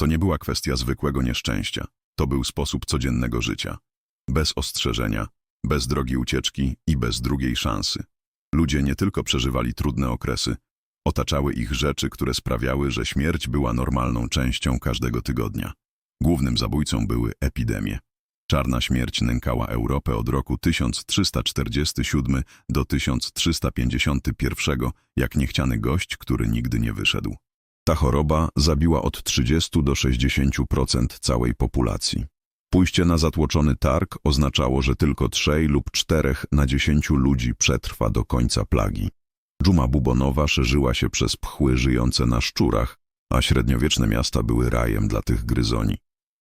To nie była kwestia zwykłego nieszczęścia. To był sposób codziennego życia. Bez ostrzeżenia, bez drogi ucieczki i bez drugiej szansy. Ludzie nie tylko przeżywali trudne okresy, otaczały ich rzeczy, które sprawiały, że śmierć była normalną częścią każdego tygodnia. Głównym zabójcą były epidemie. Czarna śmierć nękała Europę od roku 1347 do 1351 jak niechciany gość, który nigdy nie wyszedł. Ta choroba zabiła od 30 do 60% całej populacji. Pójście na zatłoczony targ oznaczało, że tylko trzej lub czterech na dziesięciu ludzi przetrwa do końca plagi. Dżuma bubonowa szerzyła się przez pchły żyjące na szczurach, a średniowieczne miasta były rajem dla tych gryzoni.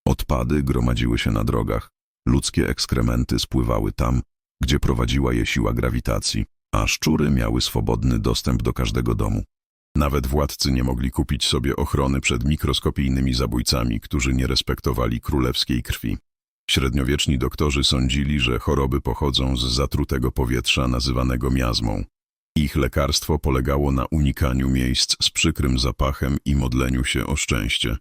Odpady gromadziły się na drogach, ludzkie ekskrementy spływały tam, gdzie prowadziła je siła grawitacji, a szczury miały swobodny dostęp do każdego domu. Nawet władcy nie mogli kupić sobie ochrony przed mikroskopijnymi zabójcami, którzy nie respektowali królewskiej krwi. Średniowieczni doktorzy sądzili, że choroby pochodzą z zatrutego powietrza nazywanego miazmą. Ich lekarstwo polegało na unikaniu miejsc z przykrym zapachem i modleniu się o szczęście.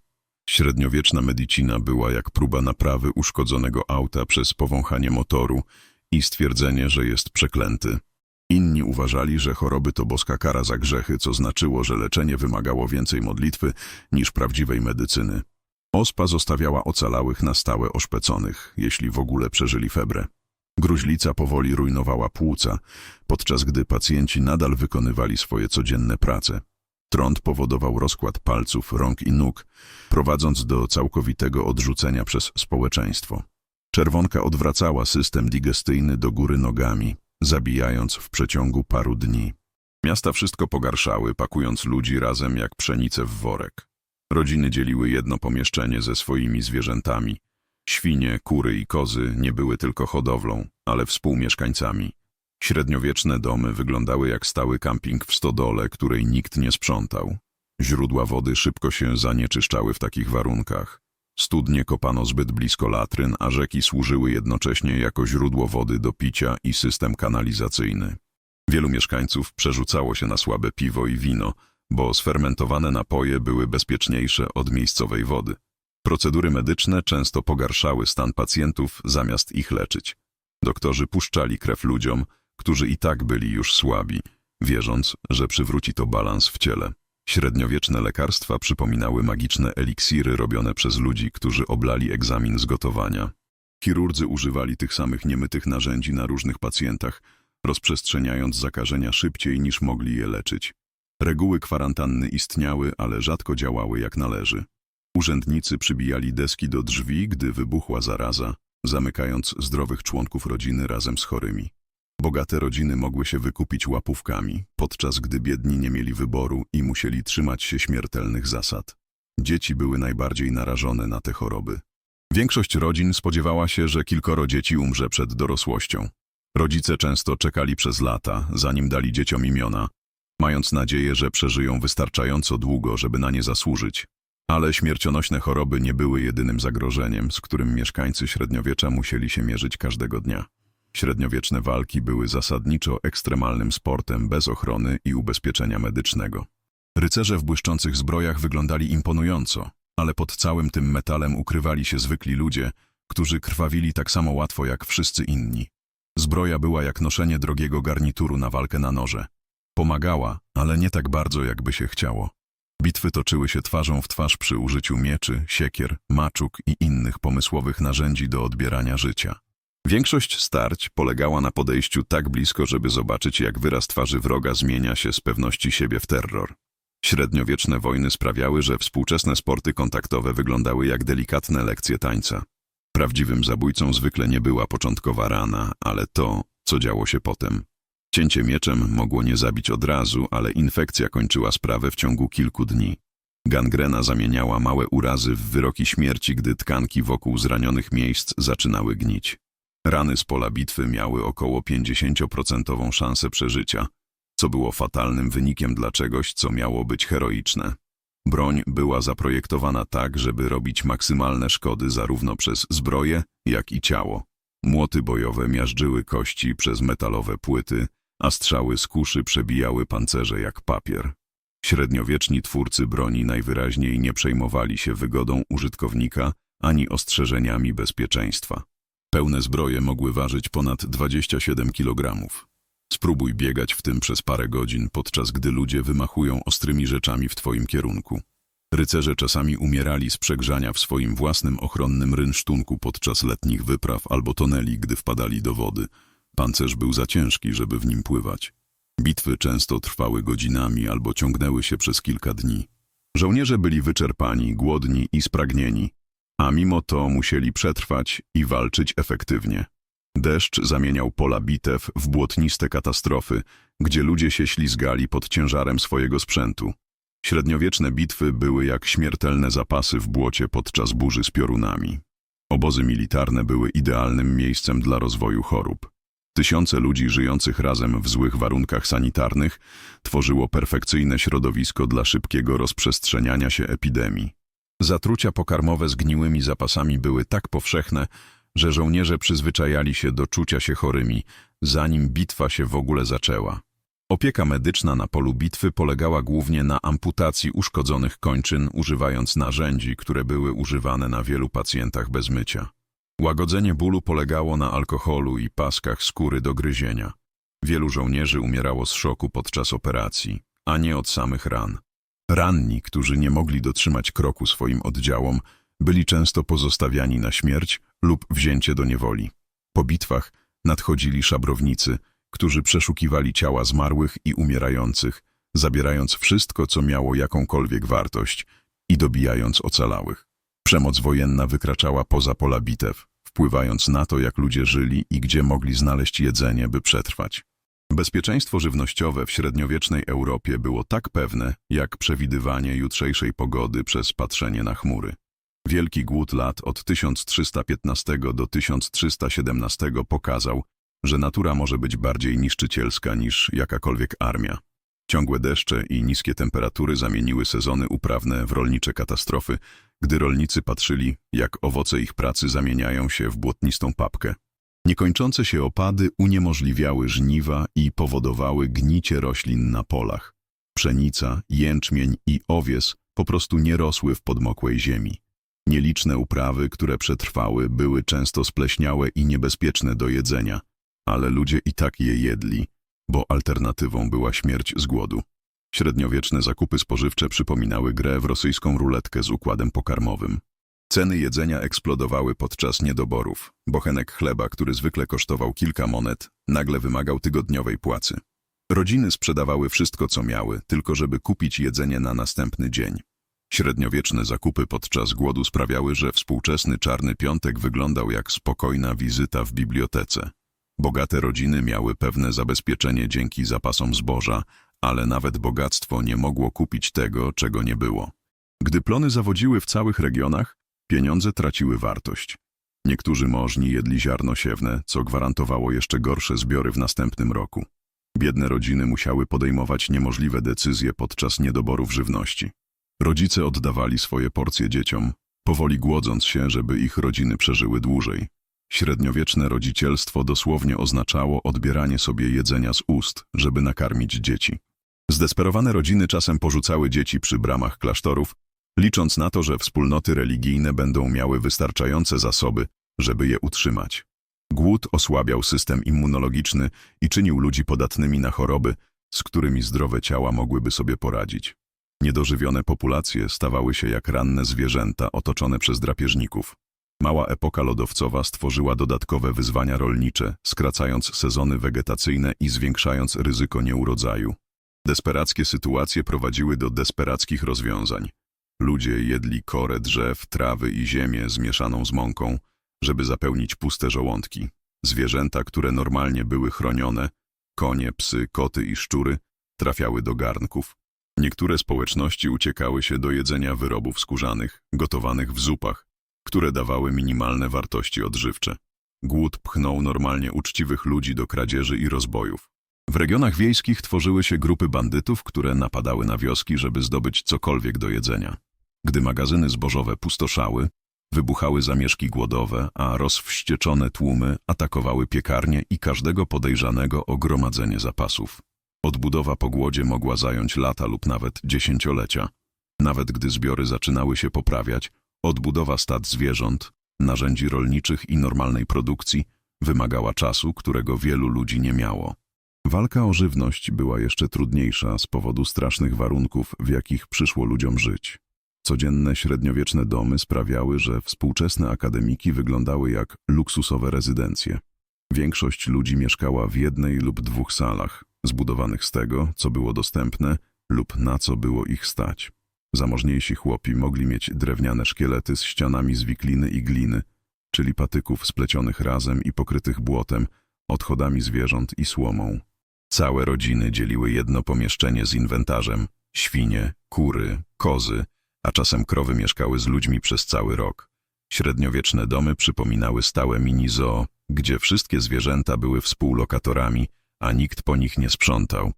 Średniowieczna medicina była jak próba naprawy uszkodzonego auta przez powąchanie motoru i stwierdzenie, że jest przeklęty. Inni uważali, że choroby to boska kara za grzechy, co znaczyło, że leczenie wymagało więcej modlitwy niż prawdziwej medycyny. Ospa zostawiała ocalałych na stałe oszpeconych, jeśli w ogóle przeżyli febrę. Gruźlica powoli rujnowała płuca, podczas gdy pacjenci nadal wykonywali swoje codzienne prace. Trąd powodował rozkład palców, rąk i nóg, prowadząc do całkowitego odrzucenia przez społeczeństwo. Czerwonka odwracała system digestyjny do góry nogami, zabijając w przeciągu paru dni. Miasta wszystko pogarszały, pakując ludzi razem jak pszenicę w worek. Rodziny dzieliły jedno pomieszczenie ze swoimi zwierzętami. Świnie, kury i kozy nie były tylko hodowlą, ale współmieszkańcami. Średniowieczne domy wyglądały jak stały kamping w stodole, której nikt nie sprzątał. Źródła wody szybko się zanieczyszczały w takich warunkach. Studnie kopano zbyt blisko latryn, a rzeki służyły jednocześnie jako źródło wody do picia i system kanalizacyjny. Wielu mieszkańców przerzucało się na słabe piwo i wino, bo sfermentowane napoje były bezpieczniejsze od miejscowej wody. Procedury medyczne często pogarszały stan pacjentów zamiast ich leczyć. Doktorzy puszczali krew ludziom, którzy i tak byli już słabi, wierząc, że przywróci to balans w ciele. Średniowieczne lekarstwa przypominały magiczne eliksiry robione przez ludzi, którzy oblali egzamin z gotowania. Chirurdzy używali tych samych niemytych narzędzi na różnych pacjentach, rozprzestrzeniając zakażenia szybciej niż mogli je leczyć. Reguły kwarantanny istniały, ale rzadko działały jak należy. Urzędnicy przybijali deski do drzwi, gdy wybuchła zaraza, zamykając zdrowych członków rodziny razem z chorymi. Bogate rodziny mogły się wykupić łapówkami, podczas gdy biedni nie mieli wyboru i musieli trzymać się śmiertelnych zasad. Dzieci były najbardziej narażone na te choroby. Większość rodzin spodziewała się, że kilkoro dzieci umrze przed dorosłością. Rodzice często czekali przez lata, zanim dali dzieciom imiona, mając nadzieję, że przeżyją wystarczająco długo, żeby na nie zasłużyć. Ale śmiercionośne choroby nie były jedynym zagrożeniem, z którym mieszkańcy średniowiecza musieli się mierzyć każdego dnia. Średniowieczne walki były zasadniczo ekstremalnym sportem bez ochrony i ubezpieczenia medycznego. Rycerze w błyszczących zbrojach wyglądali imponująco, ale pod całym tym metalem ukrywali się zwykli ludzie, którzy krwawili tak samo łatwo jak wszyscy inni. Zbroja była jak noszenie drogiego garnituru na walkę na noże. Pomagała, ale nie tak bardzo, jakby się chciało. Bitwy toczyły się twarzą w twarz przy użyciu mieczy, siekier, maczuk i innych pomysłowych narzędzi do odbierania życia. Większość starć polegała na podejściu tak blisko, żeby zobaczyć, jak wyraz twarzy wroga zmienia się z pewności siebie w terror. Średniowieczne wojny sprawiały, że współczesne sporty kontaktowe wyglądały jak delikatne lekcje tańca. Prawdziwym zabójcą zwykle nie była początkowa rana, ale to, co działo się potem. Cięcie mieczem mogło nie zabić od razu, ale infekcja kończyła sprawę w ciągu kilku dni. Gangrena zamieniała małe urazy w wyroki śmierci, gdy tkanki wokół zranionych miejsc zaczynały gnić. Rany z pola bitwy miały około 50% szansę przeżycia, co było fatalnym wynikiem dla czegoś, co miało być heroiczne. Broń była zaprojektowana tak, żeby robić maksymalne szkody zarówno przez zbroję, jak i ciało. Młoty bojowe miażdżyły kości przez metalowe płyty, a strzały z kuszy przebijały pancerze jak papier. Średniowieczni twórcy broni najwyraźniej nie przejmowali się wygodą użytkownika ani ostrzeżeniami bezpieczeństwa. Pełne zbroje mogły ważyć ponad 27 kg. Spróbuj biegać w tym przez parę godzin, podczas gdy ludzie wymachują ostrymi rzeczami w twoim kierunku. Rycerze czasami umierali z przegrzania w swoim własnym ochronnym rynsztunku podczas letnich wypraw albo tonęli, gdy wpadali do wody. Pancerz był za ciężki, żeby w nim pływać. Bitwy często trwały godzinami albo ciągnęły się przez kilka dni. Żołnierze byli wyczerpani, głodni i spragnieni, a mimo to musieli przetrwać i walczyć efektywnie. Deszcz zamieniał pola bitew w błotniste katastrofy, gdzie ludzie się ślizgali pod ciężarem swojego sprzętu. Średniowieczne bitwy były jak śmiertelne zapasy w błocie podczas burzy z piorunami. Obozy militarne były idealnym miejscem dla rozwoju chorób. Tysiące ludzi żyjących razem w złych warunkach sanitarnych tworzyło perfekcyjne środowisko dla szybkiego rozprzestrzeniania się epidemii. Zatrucia pokarmowe zgniłymi zapasami były tak powszechne, że żołnierze przyzwyczajali się do czucia się chorymi, zanim bitwa się w ogóle zaczęła. Opieka medyczna na polu bitwy polegała głównie na amputacji uszkodzonych kończyn, używając narzędzi, które były używane na wielu pacjentach bez mycia. Łagodzenie bólu polegało na alkoholu i paskach skóry do gryzienia. Wielu żołnierzy umierało z szoku podczas operacji, a nie od samych ran. Ranni, którzy nie mogli dotrzymać kroku swoim oddziałom, byli często pozostawiani na śmierć lub wzięcie do niewoli. Po bitwach nadchodzili szabrownicy, którzy przeszukiwali ciała zmarłych i umierających, zabierając wszystko, co miało jakąkolwiek wartość i dobijając ocalałych. Przemoc wojenna wykraczała poza pola bitew, wpływając na to, jak ludzie żyli i gdzie mogli znaleźć jedzenie, by przetrwać. Bezpieczeństwo żywnościowe w średniowiecznej Europie było tak pewne, jak przewidywanie jutrzejszej pogody przez patrzenie na chmury. Wielki głód lat od 1315 do 1317 pokazał, że natura może być bardziej niszczycielska niż jakakolwiek armia. Ciągłe deszcze i niskie temperatury zamieniły sezony uprawne w rolnicze katastrofy, gdy rolnicy patrzyli, jak owoce ich pracy zamieniają się w błotnistą papkę. Niekończące się opady uniemożliwiały żniwa i powodowały gnicie roślin na polach. Pszenica, jęczmień i owies po prostu nie rosły w podmokłej ziemi. Nieliczne uprawy, które przetrwały, były często spleśniałe i niebezpieczne do jedzenia, ale ludzie i tak je jedli, bo alternatywą była śmierć z głodu. Średniowieczne zakupy spożywcze przypominały grę w rosyjską ruletkę z układem pokarmowym. Ceny jedzenia eksplodowały podczas niedoborów. Bochenek chleba, który zwykle kosztował kilka monet, nagle wymagał tygodniowej płacy. Rodziny sprzedawały wszystko, co miały, tylko żeby kupić jedzenie na następny dzień. Średniowieczne zakupy podczas głodu sprawiały, że współczesny czarny piątek wyglądał jak spokojna wizyta w bibliotece. Bogate rodziny miały pewne zabezpieczenie dzięki zapasom zboża, ale nawet bogactwo nie mogło kupić tego, czego nie było. Gdy plony zawodziły w całych regionach, pieniądze traciły wartość. Niektórzy możni jedli ziarno siewne, co gwarantowało jeszcze gorsze zbiory w następnym roku. Biedne rodziny musiały podejmować niemożliwe decyzje podczas niedoborów żywności. Rodzice oddawali swoje porcje dzieciom, powoli głodząc się, żeby ich rodziny przeżyły dłużej. Średniowieczne rodzicielstwo dosłownie oznaczało odbieranie sobie jedzenia z ust, żeby nakarmić dzieci. Zdesperowane rodziny czasem porzucały dzieci przy bramach klasztorów, licząc na to, że wspólnoty religijne będą miały wystarczające zasoby, żeby je utrzymać. Głód osłabiał system immunologiczny i czynił ludzi podatnymi na choroby, z którymi zdrowe ciała mogłyby sobie poradzić. Niedożywione populacje stawały się jak ranne zwierzęta otoczone przez drapieżników. Mała epoka lodowcowa stworzyła dodatkowe wyzwania rolnicze, skracając sezony wegetacyjne i zwiększając ryzyko nieurodzaju. Desperackie sytuacje prowadziły do desperackich rozwiązań. Ludzie jedli korę drzew, trawy i ziemię zmieszaną z mąką, żeby zapełnić puste żołądki. Zwierzęta, które normalnie były chronione, konie, psy, koty i szczury, trafiały do garnków. Niektóre społeczności uciekały się do jedzenia wyrobów skórzanych, gotowanych w zupach, które dawały minimalne wartości odżywcze. Głód pchnął normalnie uczciwych ludzi do kradzieży i rozbojów. W regionach wiejskich tworzyły się grupy bandytów, które napadały na wioski, żeby zdobyć cokolwiek do jedzenia. Gdy magazyny zbożowe pustoszały, wybuchały zamieszki głodowe, a rozwścieczone tłumy atakowały piekarnie i każdego podejrzanego o gromadzenie zapasów. Odbudowa po głodzie mogła zająć lata lub nawet dziesięciolecia. Nawet gdy zbiory zaczynały się poprawiać, odbudowa stad zwierząt, narzędzi rolniczych i normalnej produkcji wymagała czasu, którego wielu ludzi nie miało. Walka o żywność była jeszcze trudniejsza z powodu strasznych warunków, w jakich przyszło ludziom żyć. Codzienne średniowieczne domy sprawiały, że współczesne akademiki wyglądały jak luksusowe rezydencje. Większość ludzi mieszkała w jednej lub dwóch salach, zbudowanych z tego, co było dostępne lub na co było ich stać. Zamożniejsi chłopi mogli mieć drewniane szkielety z ścianami z wikliny i gliny, czyli patyków splecionych razem i pokrytych błotem, odchodami zwierząt i słomą. Całe rodziny dzieliły jedno pomieszczenie z inwentarzem, świnie, kury, kozy, a czasem krowy mieszkały z ludźmi przez cały rok. Średniowieczne domy przypominały stałe mini-zoo, gdzie wszystkie zwierzęta były współlokatorami, a nikt po nich nie sprzątał.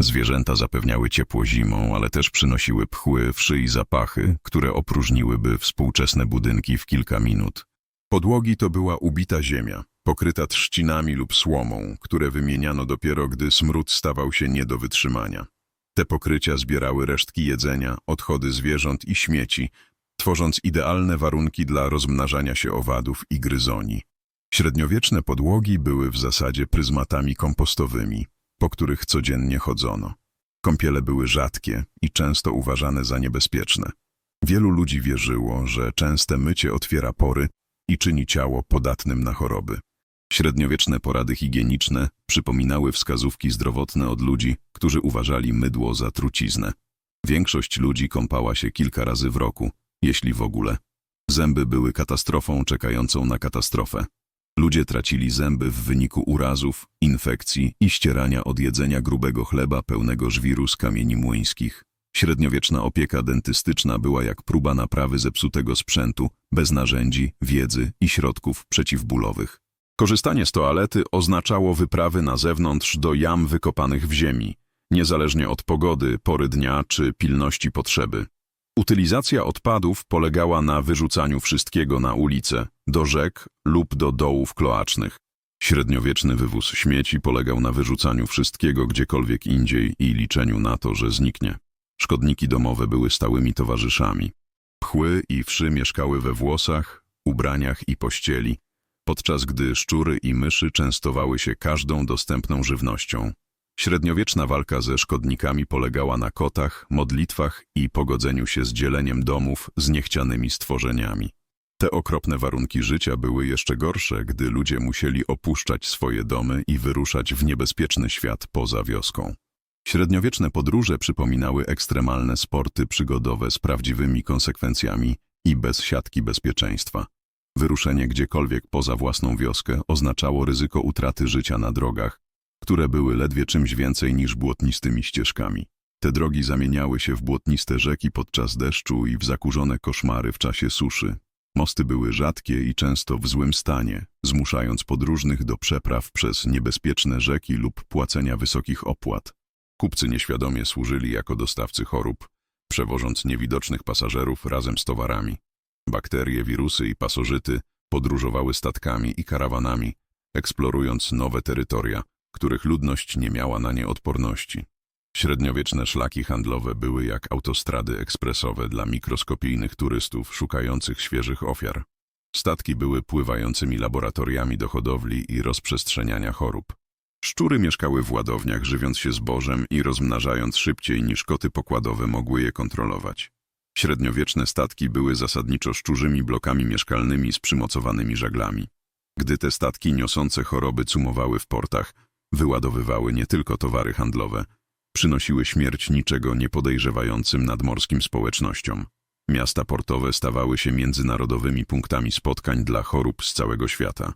Zwierzęta zapewniały ciepło zimą, ale też przynosiły pchły, wszy i zapachy, które opróżniłyby współczesne budynki w kilka minut. Podłogi to była ubita ziemia, pokryta trzcinami lub słomą, które wymieniano dopiero, gdy smród stawał się nie do wytrzymania. Te pokrycia zbierały resztki jedzenia, odchody zwierząt i śmieci, tworząc idealne warunki dla rozmnażania się owadów i gryzoni. Średniowieczne podłogi były w zasadzie pryzmatami kompostowymi, po których codziennie chodzono. Kąpiele były rzadkie i często uważane za niebezpieczne. Wielu ludzi wierzyło, że częste mycie otwiera pory i czyni ciało podatnym na choroby. Średniowieczne porady higieniczne przypominały wskazówki zdrowotne od ludzi, którzy uważali mydło za truciznę. Większość ludzi kąpała się kilka razy w roku, jeśli w ogóle. Zęby były katastrofą czekającą na katastrofę. Ludzie tracili zęby w wyniku urazów, infekcji i ścierania od jedzenia grubego chleba pełnego żwiru z kamieni młyńskich. Średniowieczna opieka dentystyczna była jak próba naprawy zepsutego sprzętu, bez narzędzi, wiedzy i środków przeciwbólowych. Korzystanie z toalety oznaczało wyprawy na zewnątrz do jam wykopanych w ziemi, niezależnie od pogody, pory dnia czy pilności potrzeby. Utylizacja odpadów polegała na wyrzucaniu wszystkiego na ulicę, do rzek lub do dołów kloacznych. Średniowieczny wywóz śmieci polegał na wyrzucaniu wszystkiego gdziekolwiek indziej i liczeniu na to, że zniknie. Szkodniki domowe były stałymi towarzyszami. Pchły i wszy mieszkały we włosach, ubraniach i pościeli, podczas gdy szczury i myszy częstowały się każdą dostępną żywnością. Średniowieczna walka ze szkodnikami polegała na kotach, modlitwach i pogodzeniu się z dzieleniem domów z niechcianymi stworzeniami. Te okropne warunki życia były jeszcze gorsze, gdy ludzie musieli opuszczać swoje domy i wyruszać w niebezpieczny świat poza wioską. Średniowieczne podróże przypominały ekstremalne sporty przygodowe z prawdziwymi konsekwencjami i bez siatki bezpieczeństwa. Wyruszenie gdziekolwiek poza własną wioskę oznaczało ryzyko utraty życia na drogach, które były ledwie czymś więcej niż błotnistymi ścieżkami. Te drogi zamieniały się w błotniste rzeki podczas deszczu i w zakurzone koszmary w czasie suszy. Mosty były rzadkie i często w złym stanie, zmuszając podróżnych do przepraw przez niebezpieczne rzeki lub płacenia wysokich opłat. Kupcy nieświadomie służyli jako dostawcy chorób, przewożąc niewidocznych pasażerów razem z towarami. Bakterie, wirusy i pasożyty podróżowały statkami i karawanami, eksplorując nowe terytoria, których ludność nie miała na nie odporności. Średniowieczne szlaki handlowe były jak autostrady ekspresowe dla mikroskopijnych turystów szukających świeżych ofiar. Statki były pływającymi laboratoriami do hodowli i rozprzestrzeniania chorób. Szczury mieszkały w ładowniach, żywiąc się zbożem i rozmnażając szybciej niż koty pokładowe mogły je kontrolować. Średniowieczne statki były zasadniczo szczurzymi blokami mieszkalnymi z przymocowanymi żaglami. Gdy te statki niosące choroby cumowały w portach, wyładowywały nie tylko towary handlowe, przynosiły śmierć niczego nie podejrzewającym nadmorskim społecznościom. Miasta portowe stawały się międzynarodowymi punktami spotkań dla chorób z całego świata.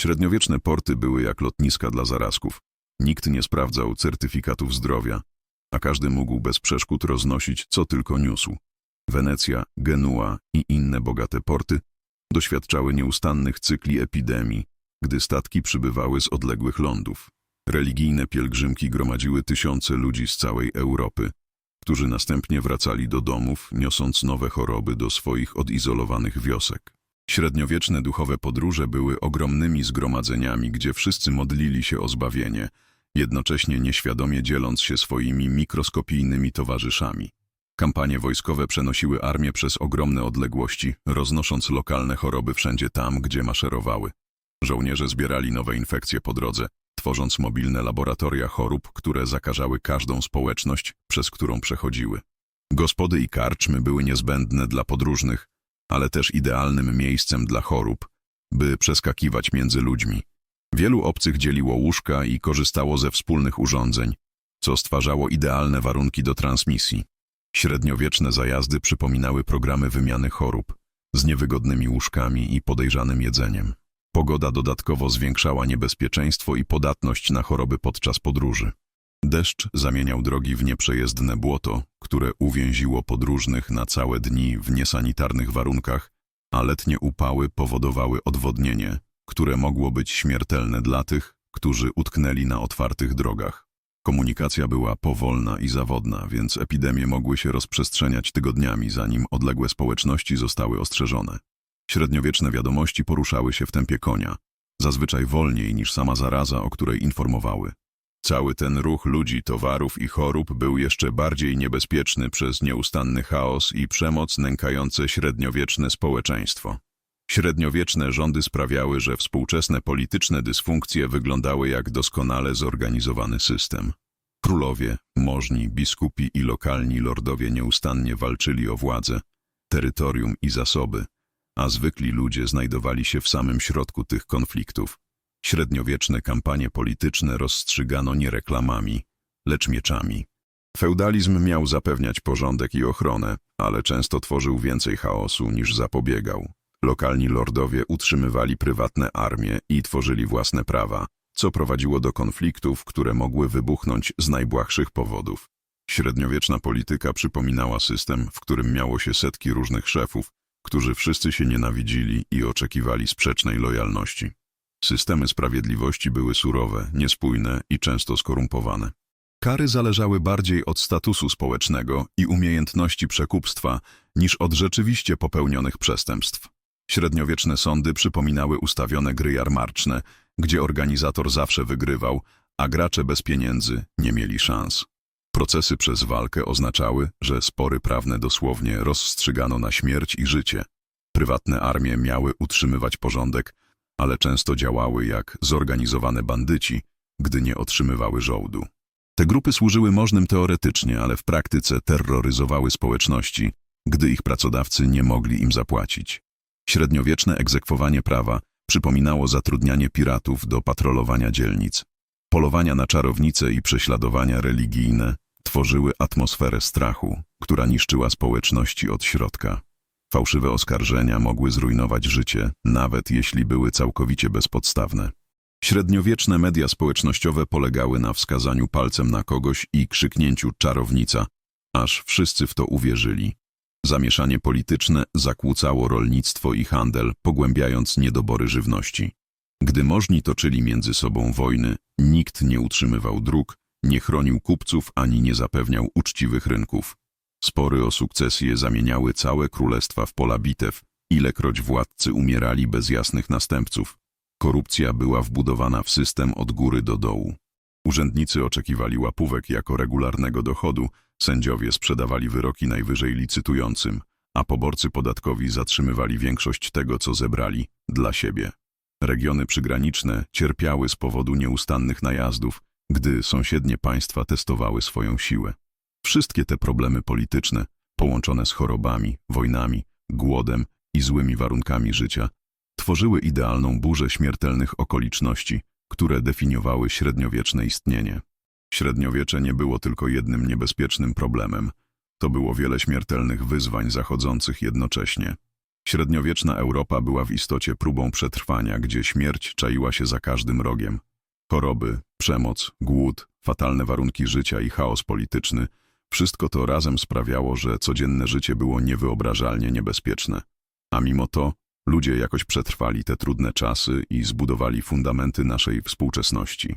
Średniowieczne porty były jak lotniska dla zarazków. Nikt nie sprawdzał certyfikatów zdrowia, a każdy mógł bez przeszkód roznosić, co tylko niósł. Wenecja, Genua i inne bogate porty doświadczały nieustannych cykli epidemii, gdy statki przybywały z odległych lądów. Religijne pielgrzymki gromadziły tysiące ludzi z całej Europy, którzy następnie wracali do domów, niosąc nowe choroby do swoich odizolowanych wiosek. Średniowieczne duchowe podróże były ogromnymi zgromadzeniami, gdzie wszyscy modlili się o zbawienie, jednocześnie nieświadomie dzieląc się swoimi mikroskopijnymi towarzyszami. Kampanie wojskowe przenosiły armię przez ogromne odległości, roznosząc lokalne choroby wszędzie tam, gdzie maszerowały. Żołnierze zbierali nowe infekcje po drodze, tworząc mobilne laboratoria chorób, które zakażały każdą społeczność, przez którą przechodziły. Gospody i karczmy były niezbędne dla podróżnych, ale też idealnym miejscem dla chorób, by przeskakiwać między ludźmi. Wielu obcych dzieliło łóżka i korzystało ze wspólnych urządzeń, co stwarzało idealne warunki do transmisji. Średniowieczne zajazdy przypominały programy wymiany chorób z niewygodnymi łóżkami i podejrzanym jedzeniem. Pogoda dodatkowo zwiększała niebezpieczeństwo i podatność na choroby podczas podróży. Deszcz zamieniał drogi w nieprzejezdne błoto, które uwięziło podróżnych na całe dni w niesanitarnych warunkach, a letnie upały powodowały odwodnienie, które mogło być śmiertelne dla tych, którzy utknęli na otwartych drogach. Komunikacja była powolna i zawodna, więc epidemie mogły się rozprzestrzeniać tygodniami, zanim odległe społeczności zostały ostrzeżone. Średniowieczne wiadomości poruszały się w tempie konia, zazwyczaj wolniej niż sama zaraza, o której informowały. Cały ten ruch ludzi, towarów i chorób był jeszcze bardziej niebezpieczny przez nieustanny chaos i przemoc nękające średniowieczne społeczeństwo. Średniowieczne rządy sprawiały, że współczesne polityczne dysfunkcje wyglądały jak doskonale zorganizowany system. Królowie, możni, biskupi i lokalni lordowie nieustannie walczyli o władzę, terytorium i zasoby, a zwykli ludzie znajdowali się w samym środku tych konfliktów. Średniowieczne kampanie polityczne rozstrzygano nie reklamami, lecz mieczami. Feudalizm miał zapewniać porządek i ochronę, ale często tworzył więcej chaosu niż zapobiegał. Lokalni lordowie utrzymywali prywatne armie i tworzyli własne prawa, co prowadziło do konfliktów, które mogły wybuchnąć z najbłahszych powodów. Średniowieczna polityka przypominała system, w którym miało się setki różnych szefów, którzy wszyscy się nienawidzili i oczekiwali sprzecznej lojalności. Systemy sprawiedliwości były surowe, niespójne i często skorumpowane. Kary zależały bardziej od statusu społecznego i umiejętności przekupstwa niż od rzeczywiście popełnionych przestępstw. Średniowieczne sądy przypominały ustawione gry jarmarczne, gdzie organizator zawsze wygrywał, a gracze bez pieniędzy nie mieli szans. Procesy przez walkę oznaczały, że spory prawne dosłownie rozstrzygano na śmierć i życie. Prywatne armie miały utrzymywać porządek, ale często działały jak zorganizowane bandyci, gdy nie otrzymywały żołdu. Te grupy służyły możnym teoretycznie, ale w praktyce terroryzowały społeczności, gdy ich pracodawcy nie mogli im zapłacić. Średniowieczne egzekwowanie prawa przypominało zatrudnianie piratów do patrolowania dzielnic. Polowania na czarownice i prześladowania religijne tworzyły atmosferę strachu, która niszczyła społeczności od środka. Fałszywe oskarżenia mogły zrujnować życie, nawet jeśli były całkowicie bezpodstawne. Średniowieczne media społecznościowe polegały na wskazaniu palcem na kogoś i krzyknięciu czarownica, aż wszyscy w to uwierzyli. Zamieszanie polityczne zakłócało rolnictwo i handel, pogłębiając niedobory żywności. Gdy możni toczyli między sobą wojny, nikt nie utrzymywał dróg, nie chronił kupców ani nie zapewniał uczciwych rynków. Spory o sukcesję zamieniały całe królestwa w pola bitew, ilekroć władcy umierali bez jasnych następców. Korupcja była wbudowana w system od góry do dołu. Urzędnicy oczekiwali łapówek jako regularnego dochodu, sędziowie sprzedawali wyroki najwyżej licytującym, a poborcy podatkowi zatrzymywali większość tego, co zebrali, dla siebie. Regiony przygraniczne cierpiały z powodu nieustannych najazdów, gdy sąsiednie państwa testowały swoją siłę. Wszystkie te problemy polityczne, połączone z chorobami, wojnami, głodem i złymi warunkami życia, tworzyły idealną burzę śmiertelnych okoliczności, które definiowały średniowieczne istnienie. Średniowiecze nie było tylko jednym niebezpiecznym problemem, to było wiele śmiertelnych wyzwań zachodzących jednocześnie. Średniowieczna Europa była w istocie próbą przetrwania, gdzie śmierć czaiła się za każdym rogiem. Choroby, przemoc, głód, fatalne warunki życia i chaos polityczny wszystko to razem sprawiało, że codzienne życie było niewyobrażalnie niebezpieczne. A mimo to ludzie jakoś przetrwali te trudne czasy i zbudowali fundamenty naszej współczesności.